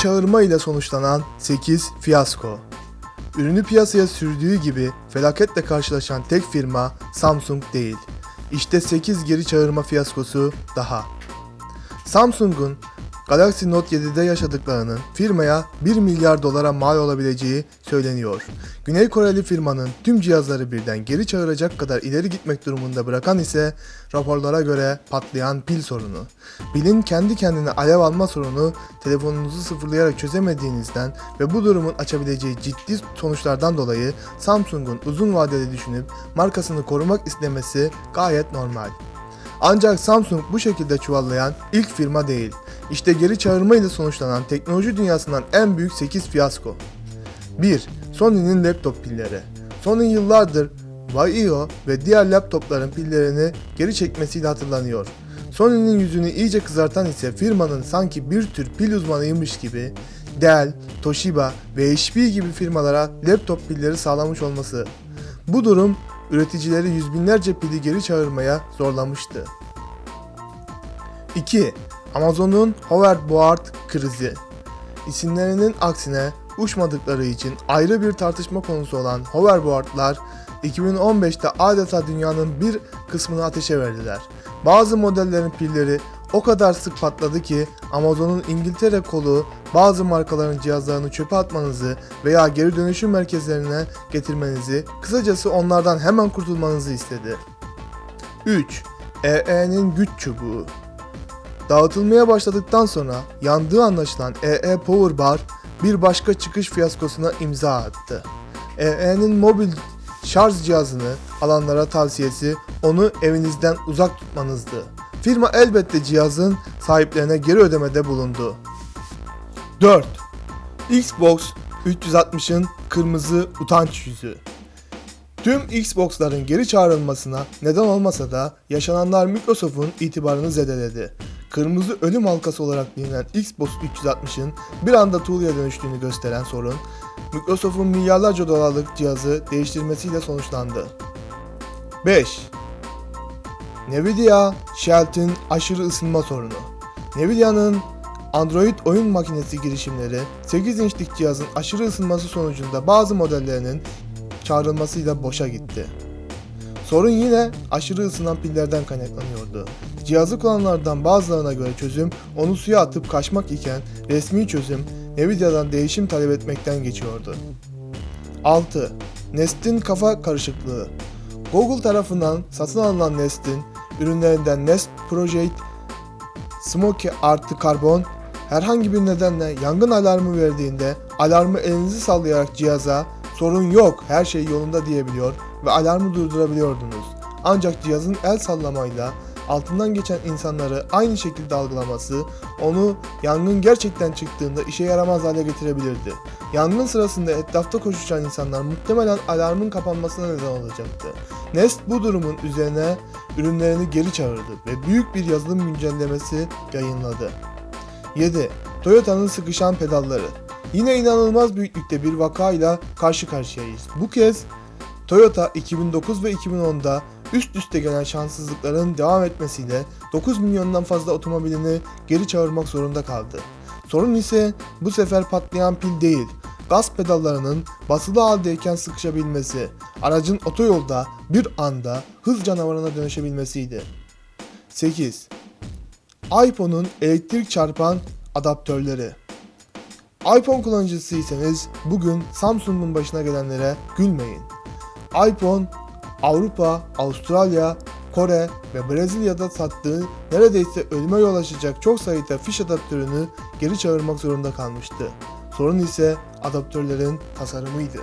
çağırma ile sonuçlanan 8 fiyasko. Ürünü piyasaya sürdüğü gibi felaketle karşılaşan tek firma Samsung değil. İşte 8 geri çağırma fiyaskosu daha. Samsung'un Galaxy Note 7'de yaşadıklarının firmaya 1 milyar dolara mal olabileceği söyleniyor. Güney Koreli firmanın tüm cihazları birden geri çağıracak kadar ileri gitmek durumunda bırakan ise raporlara göre patlayan pil sorunu. Pilin kendi kendine alev alma sorunu telefonunuzu sıfırlayarak çözemediğinizden ve bu durumun açabileceği ciddi sonuçlardan dolayı Samsung'un uzun vadeli düşünüp markasını korumak istemesi gayet normal. Ancak Samsung bu şekilde çuvallayan ilk firma değil. İşte geri çağırma ile sonuçlanan teknoloji dünyasından en büyük 8 fiyasko. 1. Sony'nin laptop pilleri. Sony yıllardır Vaio ve diğer laptopların pillerini geri çekmesiyle hatırlanıyor. Sony'nin yüzünü iyice kızartan ise firmanın sanki bir tür pil uzmanıymış gibi Dell, Toshiba ve HP gibi firmalara laptop pilleri sağlamış olması. Bu durum üreticileri yüz binlerce pili geri çağırmaya zorlamıştı. 2. Amazon'un hoverboard krizi. İsimlerinin aksine uçmadıkları için ayrı bir tartışma konusu olan hoverboardlar 2015'te adeta dünyanın bir kısmını ateşe verdiler. Bazı modellerin pilleri o kadar sık patladı ki Amazon'un İngiltere kolu bazı markaların cihazlarını çöpe atmanızı veya geri dönüşüm merkezlerine getirmenizi, kısacası onlardan hemen kurtulmanızı istedi. 3. EE'nin güç çubuğu Dağıtılmaya başladıktan sonra yandığı anlaşılan EE Power Bar bir başka çıkış fiyaskosuna imza attı. EE'nin mobil şarj cihazını alanlara tavsiyesi onu evinizden uzak tutmanızdı. Firma elbette cihazın sahiplerine geri ödemede bulundu. 4. Xbox 360'ın kırmızı utanç yüzü. Tüm Xbox'ların geri çağrılmasına neden olmasa da yaşananlar Microsoft'un itibarını zedeledi. Kırmızı ölüm halkası olarak bilinen Xbox 360'ın bir anda tuğlaya dönüştüğünü gösteren sorun, Microsoft'un milyarlarca dolarlık cihazı değiştirmesiyle sonuçlandı. 5. Nvidia Shelt'in aşırı ısınma sorunu. Nvidia'nın Android oyun makinesi girişimleri 8 inçlik cihazın aşırı ısınması sonucunda bazı modellerinin çağrılmasıyla boşa gitti. Sorun yine aşırı ısınan pillerden kaynaklanıyordu. Cihazı kullananlardan bazılarına göre çözüm onu suya atıp kaçmak iken resmi çözüm Nvidia'dan değişim talep etmekten geçiyordu. 6. Nest'in kafa karışıklığı Google tarafından satın alınan Nest'in ürünlerinden Nest Project Smoke artı karbon herhangi bir nedenle yangın alarmı verdiğinde alarmı elinizi sallayarak cihaza sorun yok her şey yolunda diyebiliyor ve alarmı durdurabiliyordunuz. Ancak cihazın el sallamayla altından geçen insanları aynı şekilde algılaması onu yangın gerçekten çıktığında işe yaramaz hale getirebilirdi. Yangın sırasında etrafta koşuşan insanlar muhtemelen alarmın kapanmasına neden olacaktı. Nest bu durumun üzerine ürünlerini geri çağırdı ve büyük bir yazılım güncellemesi yayınladı. 7. Toyota'nın sıkışan pedalları. Yine inanılmaz büyüklükte bir vakayla karşı karşıyayız. Bu kez Toyota 2009 ve 2010'da üst üste gelen şanssızlıkların devam etmesiyle 9 milyondan fazla otomobilini geri çağırmak zorunda kaldı. Sorun ise bu sefer patlayan pil değil, gaz pedallarının basılı haldeyken sıkışabilmesi, aracın otoyolda bir anda hız canavarına dönüşebilmesiydi. 8. iPhone'un elektrik çarpan adaptörleri. iPhone kullanıcısıysanız bugün Samsung'un başına gelenlere gülmeyin. iPhone Avrupa, Avustralya, Kore ve Brezilya'da sattığı neredeyse ölüme yol açacak çok sayıda fiş adaptörünü geri çağırmak zorunda kalmıştı. Sorun ise adaptörlerin tasarımıydı.